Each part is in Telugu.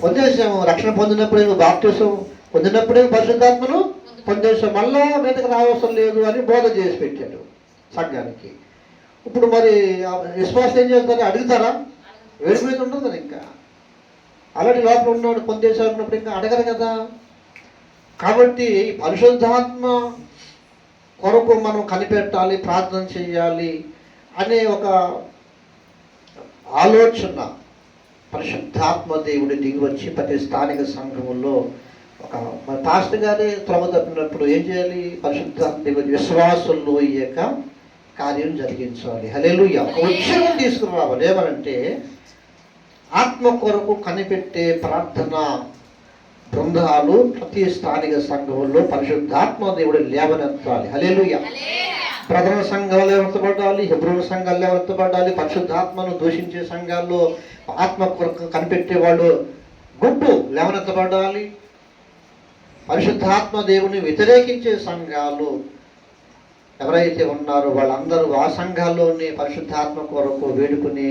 పొందేసాము రక్షణ పొందినప్పుడే బాప్టిజం పొందినప్పుడే పరిశుద్ధాత్మను పొందేసాం మళ్ళా మీదకి రావసరం లేదు అని బోధ చేసి పెట్టాడు సంఘానికి. ఇప్పుడు మరి విశ్వాసం ఏం చేస్తారు అడుగుతారా? వేడి మీద ఉండదు కదా ఇంకా. అలాంటి లోపల ఉన్నవాడు పొందేశారు అన్నప్పుడు ఇంకా అడగరు కదా. కాబట్టి పరిశుద్ధాత్మ కొరకు మనం కనిపెట్టాలి ప్రార్థన చేయాలి అనే ఒక ఆలోచన పరిశుద్ధాత్మ దేవుడు దిగి వచ్చి ప్రతి స్థానిక సంఘంలో ఒక మన పాస్టర్ గారే త్రమ తప్పినప్పుడు ఏం చేయాలి? పరిశుద్ధాత్మ దేవుడి విశ్వాసంలో ఈ యొక్క కార్యం జరిగించాలి. హలేలు ఒక ఉద్యోగం తీసుకురావాలి ఏమనంటే ఆత్మ కొరకు కనిపెట్టే ప్రార్థన బృందాలు ప్రతి స్థానిక సంఘంలో పరిశుద్ధాత్మ దేవుడు లేవనెత్తాలి. హలేలుయ్య ప్రథమ సంఘాలు లేవనెత్తబడాలి హెబ్రోన్ సంఘాలు లేవనెత్తబడాలి పరిశుద్ధాత్మను దూషించే సంఘాల్లో ఆత్మ కొరకు కనిపెట్టే వాళ్ళు గుంపు లేవనెత్తబడాలి. పరిశుద్ధాత్మ దేవుని వ్యతిరేకించే సంఘాలు ఎవరైతే ఉన్నారో వాళ్ళందరూ ఆ సంఘాల్లోనే పరిశుద్ధాత్మ కొరకు వేడుకునే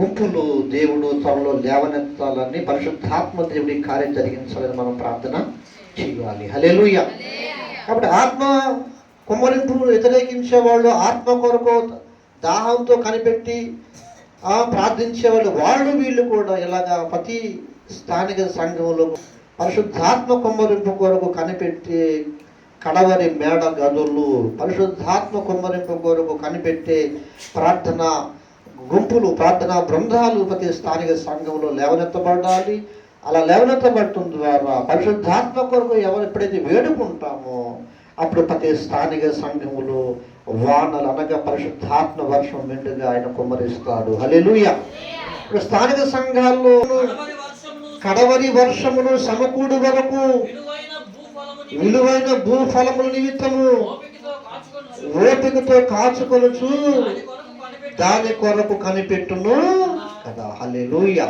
గుంపులు దేవుడు త్వరలో లేవనెత్తాలని పరిశుద్ధాత్మ దేవుడి కార్యం జరిగించాలని మనం ప్రార్థన చేయాలి. హలేలుయ కాబట్టి ఆత్మ కుమ్మరింపును వ్యతిరేకించే వాళ్ళు ఆత్మ కొరకు దాహంతో కనిపెట్టి ప్రార్థించే వాళ్ళు వాళ్ళు వీళ్ళు కూడా ఇలాగా ప్రతి స్థానిక సంఘంలో పరిశుద్ధాత్మ కుమ్మరింపు కొరకు కనిపెట్టి కడవరి మేడ గదులు పరిశుద్ధాత్మ కుమ్మరింపు కొరకు కనిపెట్టే ప్రార్థన గుంపులు ప్రార్థనా బృందాలు ప్రతి స్థానిక సంఘంలో లేవనెత్తబడాలి. అలా లేవనెత్తబడటం ద్వారా పరిశుద్ధాత్మ కొరకు ఎవరు ఎప్పుడైతే వేడుకుంటామో అప్పుడు ప్రతి స్థానిక సంఘములో వానలు అనగా పరిశుద్ధాత్మ వర్షం మెండుగా ఆయన కుమ్మరిస్తాడు. హలెలుయ ఇప్పుడు స్థానిక సంఘాల్లో కడవరి వర్షమును సమకూడు వరకు విలువైన భూఫలముల నిమిత్తము ఓపికతో కాచుకొనుచు దాని కొరకు కనిపెట్టును కదా. హల్లెలూయా.